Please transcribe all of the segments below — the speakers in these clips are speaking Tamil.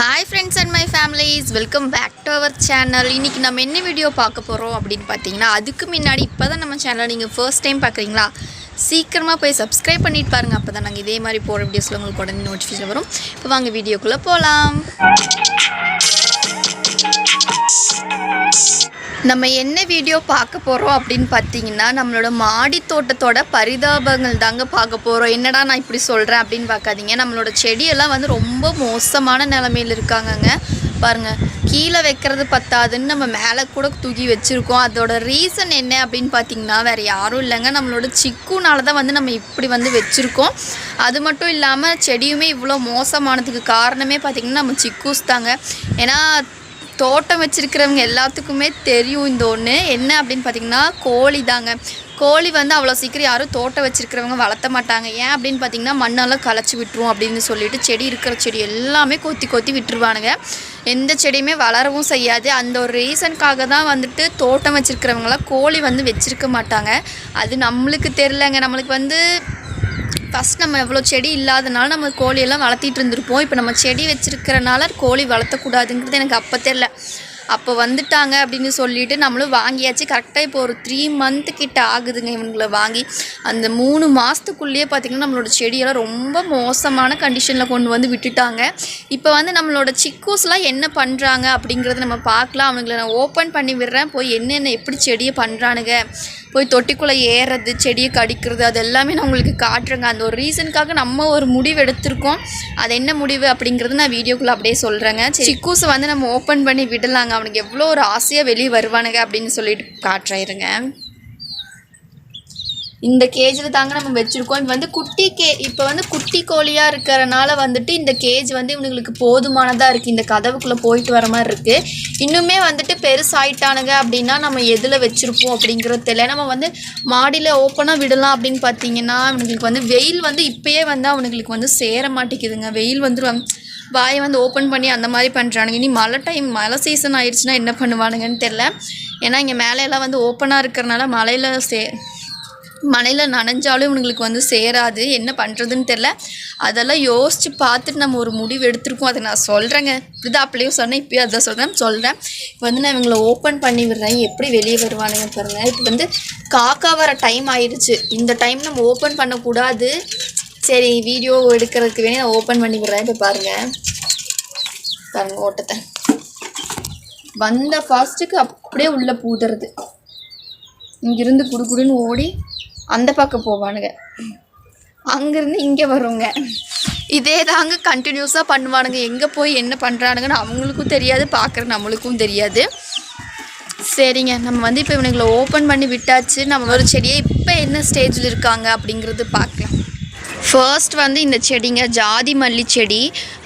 Hi friends and my families welcome back to our channel இன்றைக்கி நம்ம என்ன வீடியோ பார்க்க போகிறோம் அப்படின்னு பார்த்தீங்கன்னா அதுக்கு முன்னாடி இப்போ தான் நம்ம சேனலை நீங்கள் ஃபர்ஸ்ட் டைம் பார்க்குறீங்களா? சீக்கிரமாக போய் சப்ஸ்கிரைப் பண்ணிட்டு பாருங்கள் அப்போ தான் நாங்கள் இதே மாதிரி போகிற வீடியோஸில் உங்களுக்கு உடனே நோட்டிஃபிகேஷன் வரும். இப்போ வாங்க வீடியோக்குள்ளே போகலாம் நம்ம என்ன வீடியோ பார்க்க போகிறோம் அப்படின்னு பார்த்தீங்கன்னா நம்மளோட மாடி தோட்டத்தோட பரிதாபங்கள் தாங்க பார்க்க போகிறோம் என்னடா நான் இப்படி சொல்கிறேன் அப்படின்னு பார்க்காதீங்க. நம்மளோட செடியெல்லாம் வந்து ரொம்ப மோசமான நிலமையில் இருக்காங்கங்க. பாருங்கள் கீழே வைக்கிறது பத்தாதுன்னு நம்ம மேலே கூட தூக்கி வச்சுருக்கோம். அதோட ரீசன் என்ன அப்படின்னு பார்த்தீங்கன்னா வேறு யாரும் இல்லைங்க. நம்மளோட சிக்குனால தான் வந்து நம்ம இப்படி வந்து வச்சுருக்கோம். அது மட்டும் இல்லாமல் செடியுமே இவ்வளோ மோசமானதுக்கு காரணமே பார்த்திங்கன்னா நம்ம சிக்கூஸ் தாங்க. ஏன்னா தோட்டம் வச்சுருக்கிறவங்க எல்லாத்துக்குமே தெரியும் இந்த ஒன்று என்ன அப்படின்னு பார்த்தீங்கன்னா கோழி தாங்க. கோழி வந்து அவ்வளோ சீக்கிரம் யாரும் தோட்டம் வச்சுருக்கிறவங்க வளர்த்த மாட்டாங்க. ஏன் அப்படின்னு பார்த்தீங்கன்னா மண்ணெல்லாம் களைச்சி விட்டுரும் அப்படின்னு சொல்லிட்டு செடி இருக்கிற செடி எல்லாமே கொத்தி கொத்தி விட்டுருவானுங்க. எந்த செடியுமே வளரவும் செய்யாது. அந்த ஒரு ரீசனுக்காக தான் வந்துட்டு தோட்டம் வச்சுருக்கிறவங்களாம் கோழி வந்து வச்சுருக்க மாட்டாங்க. அது நம்மளுக்கு தெரிலங்க நம்மளுக்கு வந்து ஃபஸ்ட் நம்ம எவ்வளோ செடி இல்லாதனால நம்ம கோழியெல்லாம் வளர்த்திட்டு இருந்திருப்போம். இப்போ நம்ம செடி வச்சுருக்கிறனால கோழி வளர்த்தக்கூடாதுங்கிறது எனக்கு அப்போ தெரில அப்போ வந்துட்டாங்க அப்படின்னு சொல்லிட்டு நம்மளும் வாங்கியாச்சு. கரெக்டாக இப்போ ஒரு த்ரீ மந்த்து கிட்ட ஆகுதுங்க இவங்களை வாங்கி. அந்த மூணு மாதத்துக்குள்ளேயே பார்த்திங்கன்னா நம்மளோட செடியெல்லாம் ரொம்ப மோசமான கண்டிஷனில் கொண்டு வந்து விட்டுட்டாங்க. இப்போ வந்து நம்மளோட சிக்கூஸ்லாம் என்ன பண்ணுறாங்க அப்படிங்கிறத நம்ம பார்க்கலாம். அவனுங்களை நான் ஓப்பன் பண்ணி விடுறேன். போய் என்னென்ன எப்படி செடியை பண்ணுறானுங்க போய் தொட்டிக்குள்ளே ஏறுறது செடியை கடிக்கிறது அது எல்லாமே நான் உங்களுக்கு காட்டுறேங்க. அந்த ஒரு ரீசனுக்காக நம்ம ஒரு முடிவு எடுத்திருக்கோம். அது என்ன முடிவு அப்படிங்கிறது நான் வீடியோக்குள்ளே அப்படியே சொல்கிறேங்க சிக்கூஸை வந்து நம்ம ஓப்பன் பண்ணி விடலாங்க. அவனுக்கு எவ்வளோ ஒரு ஆசையாக வெளியே வருவானுங்க அப்படின்னு சொல்லிட்டு காட்டுறாயிருங்க இந்த கேஜில் தாங்க நம்ம வச்சுருக்கோம். இப்போ வந்து குட்டி கே இப்போ வந்து குட்டி கோழியாக இருக்கிறனால வந்துட்டு இந்த கேஜ் வந்து இவனுங்களுக்கு போதுமானதாக இருக்குது இந்த கதவுக்குள்ளே போயிட்டு வர மாதிரி இருக்குது இன்னுமே வந்துட்டு பெருசாயிட்டானுங்க அப்படின்னா நம்ம எதில் வச்சுருப்போம் அப்படிங்கிறது தெரியல. நம்ம வந்து மாடியில் ஓப்பனாக விடலாம் அப்படின்னு பார்த்தீங்கன்னா அவனுங்களுக்கு வந்து வெயில் வந்து இப்போயே வந்து அவனுங்களுக்கு வந்து சேர மாட்டேங்குதுங்க. வெயில் வந்துடுவாங்க வாயை வந்து ஓப்பன் பண்ணி அந்த மாதிரி பண்ணுறானுங்க இனி மழை டைம் மழை சீசன் ஆயிடுச்சுன்னா என்ன பண்ணுவானுங்கன்னு தெரில ஏன்னா இங்கே மேலே எல்லாம் வந்து ஓப்பனாக இருக்கிறனால மழையில் சே மழையில் நனைஞ்சாலும் இவனுங்களுக்கு வந்து சேராது. என்ன பண்ணுறதுன்னு தெரில அதெல்லாம் யோசித்து பார்த்துட்டு நம்ம ஒரு முடிவு எடுத்திருக்கோம். அதை நான் சொல்கிறேங்க இப்படிதான் அப்படியே சொன்னேன். இப்போயும் அதான் சொல்கிறேன் சொல்கிறேன் இப்போ வந்து நான் இவங்களை ஓப்பன் பண்ணி விடுறேன். எப்படி வெளியே வருவானுங்க பாருங்கள் இப்போ வந்து காக்கா வர டைம் ஆயிடுச்சு இந்த டைம் நம்ம ஓப்பன் பண்ணக்கூடாது. சரி வீடியோ எடுக்கிறதுக்கு வேணி நான் ஓப்பன் பண்ணி விடுறேன். இப்போ பாருங்கள் பாருங்கள் ஓட்டத்தை. வந்த ஃபாஸ்ட்டுக்கு அப்படியே உள்ளே பூதுறது. இங்கிருந்து குடுகுடுன்னு ஓடி அந்த பக்கம் போவானுங்க. அங்கேருந்து இங்கே வருங்க. இதே தாங்க கண்டினியூஸாக பண்ணுவானுங்க. எங்கே போய் என்ன பண்ணுறானுங்கன்னு அவங்களுக்கும் தெரியாது பார்க்குற நம்மளுக்கும் தெரியாது. சரிங்க நம்ம வந்து இப்போ இவனுங்களை ஓப்பன் பண்ணி விட்டாச்சு. நம்ம ஒரு செடியை இப்போ என்ன ஸ்டேஜில் இருக்காங்க அப்படிங்கிறது பார்க்கலாம் ஃபர்ஸ்ட் வந்து இந்த செடிங்க ஜாதி மல்லி செடி.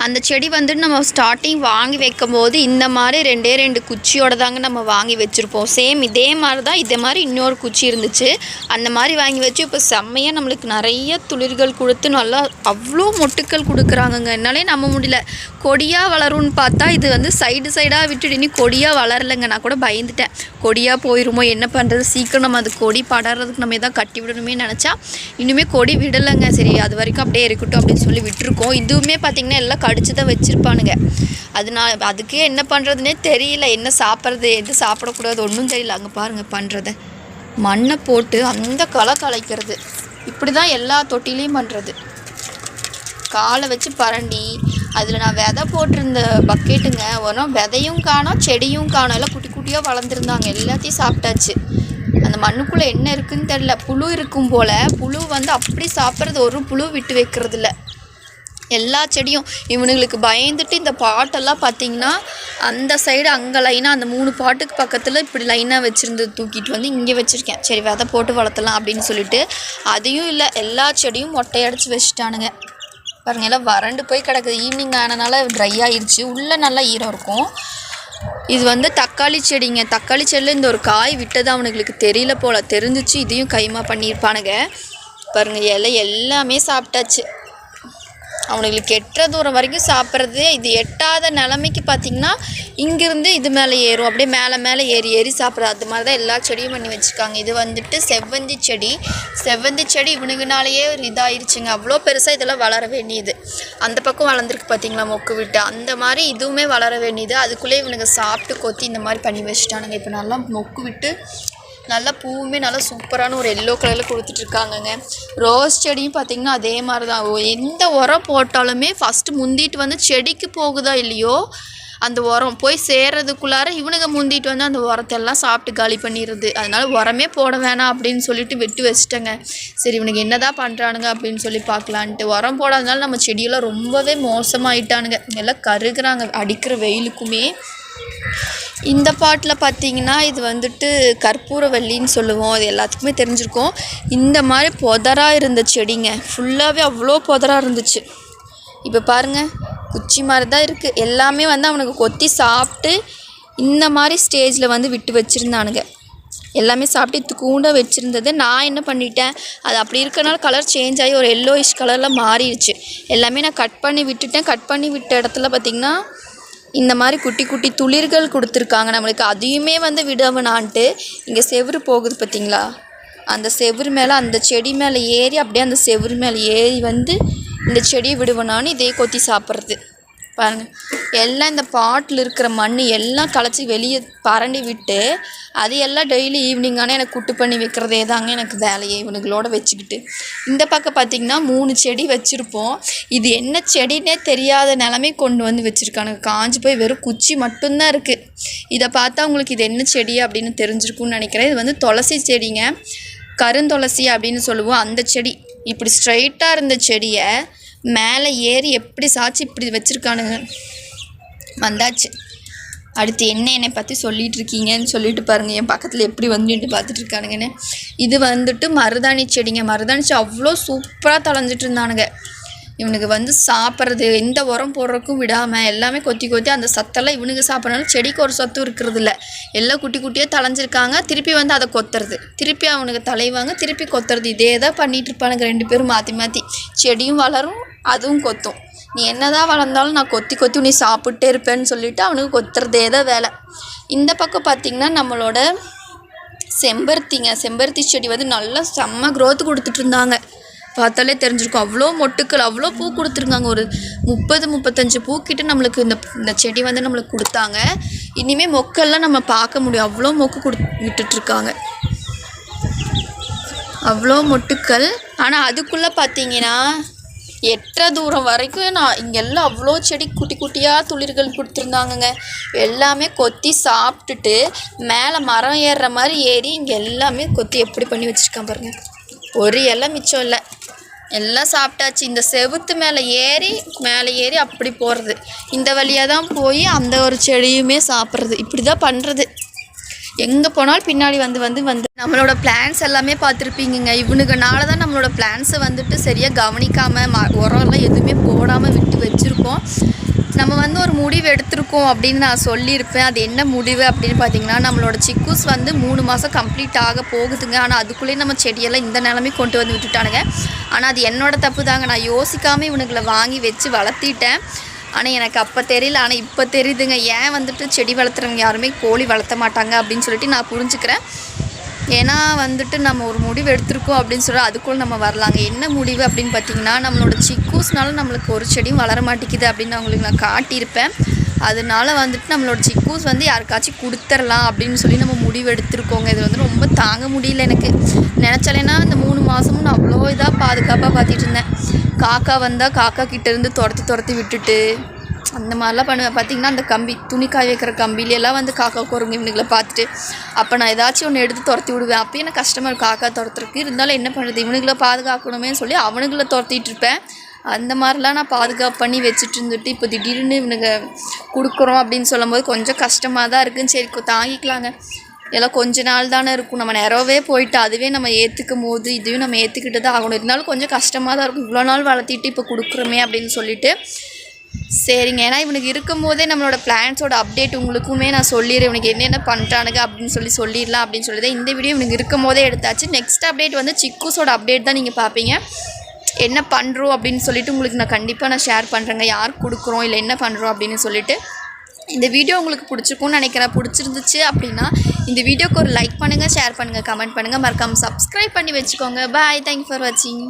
அந்த செடி வந்து நம்ம ஸ்டார்டிங் வாங்கி வைக்கும் போது இந்த மாதிரி ரெண்டே ரெண்டு குச்சியோட தாங்க நம்ம வாங்கி வச்சுருப்போம். சேம் இதே மாதிரி தான் இதே மாதிரி இன்னொரு குச்சி இருந்துச்சு. அந்த மாதிரி வாங்கி வச்சு இப்போ செம்மையாக நம்மளுக்கு நிறைய துளிர்கள் கொடுத்து நல்லா அவ்வளோ மொட்டுக்கள் கொடுக்குறாங்கங்க. என்னாலே நம்ப முடியல. கொடியாக வளரும்னு பார்த்தா இது வந்து சைடு சைடாக விட்டுட்டு இனி கொடியாக வளரலைங்க. நான் கூட பயந்துட்டேன். கொடியாக போயிருமோ என்ன பண்ணுறது சீக்கிரம் நம்ம அது கொடி படறதுக்கு நம்ம எதாவது கட்டி விடணுமே நினச்சா இன்னுமே கொடி விடலைங்க. சரியா அது வரைக்கும் அப்படியே இருக்கட்டும் அப்படின்னு சொல்லி விட்டுருக்கோம். இதுவுமே பார்த்திங்கன்னா எல்லாம் கடிச்சு தான் வச்சுருப்பானுங்க. அது நான் அதுக்கே என்ன பண்ணுறதுனே தெரியல. என்ன சாப்பிட்றது எது சாப்பிடக்கூடாது ஒன்றும் தெரியல. அங்கே பாருங்கள் பண்ணுறது மண்ணை போட்டு அந்த களை கலைக்கிறது. இப்படி தான் எல்லா தொட்டிலையும் பண்ணுறது காலை வச்சு பரண்டி அதில் நான் விதை போட்டிருந்த பக்கெட்டுங்க ஒன்றும் விதையும் காணோம் செடியும் காணோம். எல்லாம் குட்டி குட்டியாக வளர்ந்துருந்தாங்க. எல்லாத்தையும் சாப்பிட்டாச்சு. அந்த மண்ணுக்குள்ளே என்ன இருக்குன்னு தெரில புழு இருக்கும் போல். புழு வந்து அப்படி சாப்பிட்றது ஒரு புழு விட்டு வைக்கிறது இல்லை எல்லா செடியும் இவனுங்களுக்கு பயந்துட்டு இந்த பாட்டெல்லாம் பார்த்தீங்கன்னா அந்த சைடு அங்கே லைனாக அந்த மூணு பாட்டுக்கு பக்கத்தில் இப்படி லைனாக வச்சுருந்து தூக்கிட்டு வந்து இங்கே வச்சுருக்கேன். சரி விதை போட்டு வளர்த்தலாம் அப்படின்னு சொல்லிட்டு. அதையும் இல்லை எல்லா செடியும் மொட்டையடிச்சு வச்சுட்டானுங்க. பாருங்கள் எல்லாம் வறண்டு போய் கிடக்குது. ஈவினிங் ஆனனால ட்ரை ஆயிடுச்சு உள்ளே நல்லா ஈரம் இருக்கும். இது வந்து தக்காளி செடிங்க. தக்காளி செடியில் இந்த ஒரு காய் விட்டது அவனுங்களுக்கு தெரியல போல். தெரிஞ்சிச்சு இதையும் கைமா பண்ணியிருப்பானுங்க. பாருங்கள் இலை எல்லாமே சாப்பிட்டாச்சு. அவனுங்களுக்கு எட்டுற தூரம் வரைக்கும் சாப்பிட்றது இது எட்டாத நிலமைக்கு பார்த்திங்கன்னா இங்கிருந்து இது மேலே ஏறும். அப்படியே மேலே மேலே ஏறி ஏறி சாப்பிட்றது அது மாதிரி தான் எல்லா செடியும் பண்ணி வச்சுருக்காங்க. இது வந்துட்டு செவ்வந்தி செடி. செவ்வந்தி செடி இவனுங்கனாலேயே ஒரு இதாயிருச்சுங்க. அவ்வளோ பெருசாக இதெல்லாம் வளர வேண்டியது. அந்த பக்கம் வளர்ந்துருக்கு பார்த்தீங்களா மொக்கு விட்டு? அந்த மாதிரி இதுவுமே வளர வேண்டியது. அதுக்குள்ளே இவனுங்க சாப்பிட்டு கொத்தி இந்த மாதிரி பண்ணி வச்சுட்டானுங்க. இப்போ நல்லா மொக்கு விட்டு நல்லா பூவுமே நல்லா சூப்பரான ஒரு எல்லோ கலரில் கொடுத்துட்ருக்காங்கங்க. ரோஸ் செடியும் பார்த்திங்கன்னா அதே மாதிரி தான் ஓ- எந்த உரம் போட்டாலுமே ஃபஸ்ட்டு முந்திட்டு வந்து செடிக்கு போகுதா இல்லையோ அந்த உரம் போய் சேர்றதுக்குள்ளார இவனுங்க முந்திட்டு வந்து அந்த உரத்தெல்லாம் சாப்பிட்டு காலி பண்ணிடுறது. அதனால உரமே போட வேணாம் அப்படின்னு சொல்லிட்டு விட்டு வச்சுட்டேங்க. சரி இவனுக்கு என்னதான் பண்ணுறானுங்க அப்படின்னு சொல்லி பார்க்கலான்ட்டு. உரம் போடாதனால நம்ம செடியெல்லாம் ரொம்பவே மோசமாயிட்டானுங்க. எல்லாம் கருகிறாங்க அடிக்கிற வெயிலுக்குமே. இந்த பாட்டில் பார்த்தீங்கன்னா இது வந்துட்டு கற்பூரவல்லின்னு சொல்லுவோம். அது எல்லாத்துக்குமே தெரிஞ்சிருக்கும். இந்த மாதிரி புதராக இருந்த செடிங்க. ஃபுல்லாகவே அவ்வளோ புதராக இருந்துச்சு. இப்போ பாருங்கள் குச்சி மாதிரி தான் இருக்குது எல்லாமே வந்து அவனுக்கு கொத்தி சாப்பிட்டு இந்த மாதிரி ஸ்டேஜில் வந்து விட்டு வச்சுருந்தானுங்க. எல்லாமே சாப்பிட்டு கூண்ட வச்சுருந்தது. நான் என்ன பண்ணிட்டேன்? அது அப்படி இருக்கனால கலர் சேஞ்ச் ஆகி ஒரு எல்லோயிஷ் கலரில் மாறிடுச்சு. எல்லாமே நான் கட் பண்ணி விட்டுட்டேன். கட் பண்ணி விட்ட இடத்துல பார்த்திங்கன்னா இந்த மாதிரி குட்டி குட்டி துளிர்கள் கொடுத்துருக்காங்க நம்மளுக்கு. அதையுமே வந்து விடவனான்ட்டு இங்கே செவுரு போகுது பார்த்தீங்களா அந்த செவுரு மேலே அந்த செடி மேலே ஏறி அப்படியே அந்த செவுரு மேலே ஏறி வந்து இந்த செடியை விடுவனான்னு இதே கொத்தி சாப்பிட்றது. பாருங்கள் எல்லாம் இந்த பாட்டில் இருக்கிற மண் எல்லாம் களைச்சி வெளியே பரண்டி விட்டு அது எல்லாம் டெய்லி ஈவினிங் ஆனால் எனக்கு குட்டு பண்ணி வைக்கிறதே தாங்க எனக்கு வேலையே இவனுங்களோட வச்சுக்கிட்டு. இந்த பக்கம் பார்த்திங்கன்னா மூணு செடி வச்சுருப்போம். இது என்ன செடின்னே தெரியாத நிலமை கொண்டு வந்து வச்சுருக்கானுங்க காஞ்சி போய் வெறும் குச்சி மட்டும்தான் இருக்குது இதை பார்த்தா உங்களுக்கு இது என்ன செடி அப்படின்னு தெரிஞ்சிருக்கும்னு நினைக்கிறேன். இது வந்து துளசி செடிங்க. கருந்துளசி அப்படின்னு சொல்லுவோம். அந்த செடி. இப்படி ஸ்ட்ரைட்டாக இருந்த செடியை மேலே ஏறி எப்படி சாய்ச்சி இப்படி வச்சுருக்கானுங்க? வந்தாச்சு. அடுத்து என்ன என்னை பற்றி சொல்லிட்டு இருக்கீங்கன்னு சொல்லிட்டு பாருங்கள் என் பக்கத்தில் எப்படி வந்துட்டு பார்த்துட்டு இருக்கானுங்கன்னு. இது வந்துட்டு மருதாணி செடிங்க. மருதாணி செடி அவ்வளோ சூப்பராக தொலைஞ்சிட்டு இருந்தானுங்க. இவனுக்கு வந்து சாப்பிட்றது எந்த உரம் போடுறதுக்கும் விடாமல் எல்லாமே கொத்தி கொத்தி அந்த சத்தெல்லாம் இவனுக்கு சாப்பிட்றனால செடிக்கு ஒரு சத்து இருக்கிறது இல்லை. எல்லாம் குட்டி குட்டியாக தலைஞ்சிருக்காங்க திருப்பி வந்து அதை கொத்துறது. திருப்பி அவனுக்கு தலைவாங்க திருப்பி கொத்துறது. இதே தான் பண்ணிகிட்டு இருப்பானுங்க ரெண்டு பேரும் மாற்றி மாற்றி செடியும் வளரும் அதுவும் கொத்தும். நீ என்னதான் வளர்ந்தாலும் நான் கொத்தி கொத்தி நீ சாப்பிட்டே இருப்பேன்னு சொல்லிட்டு அவனுக்கு கொத்துறதே தான் வேலை. இந்த பக்கம் பார்த்திங்கன்னா நம்மளோட செம்பருத்திங்க செம்பருத்தி செடி வந்து நல்லா செம்ம க்ரோத் கொடுத்துட்டு இருந்தாங்க. பார்த்தாலே தெரிஞ்சிருக்கும். அவ்வளோ மொட்டுக்கள் அவ்வளோ பூ கொடுத்துருக்காங்க ஒரு முப்பது முப்பத்தஞ்சு பூக்கிட்ட நம்மளுக்கு இந்த இந்த செடி வந்து நம்மளுக்கு கொடுத்தாங்க. இனிமேல் மொக்கெல்லாம் நம்ம பார்க்க முடியும். அவ்வளோ மொக்கு கொடு விட்டுட்ருக்காங்க. அவ்வளோ மொட்டுக்கள். ஆனால் அதுக்குள்ளே பார்த்தீங்கன்னா எட்டரை தூரம் வரைக்கும் நான் இங்கெல்லாம் அவ்வளோ செடி குட்டி குட்டியாக துளிர்கள் கொடுத்துருந்தாங்கங்க. எல்லாமே கொத்தி சாப்பிட்டுட்டு மேலே மரம் ஏறுற மாதிரி ஏறி இங்கே எல்லாமே கொத்தி எப்படி பண்ணி வச்சுருக்கான் பாருங்கள் ஒரு இலை மிச்சம் இல்லை. எல்லாம் சாப்பிட்டாச்சு. இந்த செவுத்து மேலே ஏறி மேலே ஏறி அப்படி போகிறது இந்த வழியாக தான் போய் அந்த ஒரு செடியுமே சாப்பிட்றது. இப்படி தான் பண்ணுறது எங்கே போனாலும் பின்னாடி வந்து வந்து வந்து நம்மளோட பிளான்ஸ் எல்லாமே பார்த்துருப்பீங்கங்க. இவனுக்குனால தான் நம்மளோட பிளான்ஸை வந்துட்டு சரியாக கவனிக்காமல் ம உரம்லாம் எதுவுமே போடாமல் விட்டு வச்சுருக்கோம். நம்ம வந்து ஒரு முடிவு எடுத்திருக்கோம் அப்படின்னு நான் சொல்லியிருப்பேன். அது என்ன முடிவு அப்படின்னு பார்த்தீங்கன்னா நம்மளோட சிக்கூஸ் வந்து மூணு மாதம் கம்ப்ளீட் ஆக போகுதுங்க. ஆனால் அதுக்குள்ளேயே நம்ம செடியெல்லாம் இந்த நிலமே கொண்டு வந்து விட்டுட்டானுங்க. ஆனால் அது என்னோட தப்பு தாங்க. நான் யோசிக்காமல் இவனுங்களை வாங்கி வச்சு வளர்த்திட்டேன். ஆனால் எனக்கு அப்போ தெரியல. ஆனால் இப்போ தெரியுதுங்க. ஏன் வந்துட்டு செடி வளர்த்துறவங்க யாருமே கோழி வளர்த்த மாட்டாங்க அப்படின்னு சொல்லிட்டு நான் புரிஞ்சுக்கிறேன். ஏன்னா வந்துட்டு நம்ம ஒரு முடிவு எடுத்திருக்கோம் அப்படின்னு சொல்லி அதுக்குள்ள நம்ம வரலாங்க. என்ன முடிவு அப்படின்னு பார்த்தீங்கன்னா நம்மளோட சிக்கூஸ்னால நம்மளுக்கு ஒரு செடியும் வளர மாட்டேங்குது அப்படின்னு அவங்களுக்கு நான் காட்டியிருப்பேன். அதனால வந்துட்டு நம்மளோட சிக்கூஸ் வந்து யாருக்காச்சும் கொடுத்துர்லாம் அப்படின்னு சொல்லி நம்ம முடிவு எடுத்திருக்கோங்க இது வந்து ரொம்ப தாங்க முடியல எனக்கு. நினச்சாலேன்னா இந்த மூணு மாதமும் நான் அவ்வளோ இதாக பாதுகாப்பாக பார்த்துட்டு இருந்தேன். காக்கா வந்தால் காக்கா கிட்டேருந்து துரத்தி துரத்தி விட்டுட்டு அந்த மாதிரிலாம் பண்ணுவேன். பார்த்தீங்கன்னா அந்த கம்பி துணி காய வைக்கிற கம்பியிலெல்லாம் வந்து காக்கா குரங்கு இவனுங்களை பார்த்துட்டு அப்போ நான் ஏதாச்சும் ஒன்று எடுத்து துரத்தி விடுவேன். அப்போயும் எனக்கு கஷ்டமாக இருக்கும். காக்கா துரத்துறதுக்கு இருந்தாலும் என்ன பண்ணுறது இவனுங்களை பாதுகாக்கணுமே சொல்லி அவனுங்களை துரத்திட்டு இருப்பேன். அந்த மாதிரிலாம் நான் பாதுகாப்பு பண்ணி வச்சுட்டு இருந்துட்டு இப்போ திடீர்னு இவனுங்க கொடுக்குறோம் அப்படின்னு சொல்லும்போது கொஞ்சம் கஷ்டமாக தான் இருக்குன்னு சரி தாங்கிக்கலாங்க. எல்லாம் கொஞ்ச நாள் தானே இருக்கும். நம்ம நிறவே போயிட்டு அதுவே நம்ம ஏற்றுக்கும் போது இதுவே நம்ம ஏற்றுக்கிட்டு தான் ஆகணும். இருந்தாலும் கொஞ்சம் கஷ்டமாக தான் இருக்கும். இவ்வளோ நாள் வளர்த்திட்டு இப்போ கொடுக்குறோமே அப்படின்னு சொல்லிட்டு சரிங்க. ஏன்னா இவனுக்கு இருக்கும் போதே நம்மளோட பிளான்ஸோட அப்டேட் உங்களுக்குமே நான் சொல்லிடுறேன். இவனுக்கு என்னென்ன பண்ணுறானுங்க அப்படின்னு சொல்லி சொல்லிடலாம் அப்படின்னு சொல்லி தான் இந்த வீடியோ இவனுக்கு இருக்கும் போதே எடுத்தாச்சு. நெக்ஸ்ட் அப்டேட் வந்து சிக்கூஸோட அப்டேட் தான் நீங்கள் பார்ப்பீங்க. என்ன பண்ணுறோம் அப்படின்னு சொல்லிட்டு உங்களுக்கு நான் கண்டிப்பாக நான் ஷேர் பண்ணுறேங்க யார் கொடுக்குறோம் இல்லை என்ன பண்ணுறோம் அப்படின்னு சொல்லிட்டு. இந்த வீடியோ உங்களுக்கு பிடிச்சிருக்கும்னு நினைக்கிறேன். பிடிச்சிருந்துச்சு அப்படின்னா இந்த வீடியோக்கு ஒரு லைக் பண்ணுங்கள் ஷேர் பண்ணுங்கள் கமெண்ட் பண்ணுங்கள் மறக்காமல் சப்ஸ்கிரைப் பண்ணி வச்சுக்கோங்க. பாய் தேங்க்யூ ஃபார் வாட்சிங்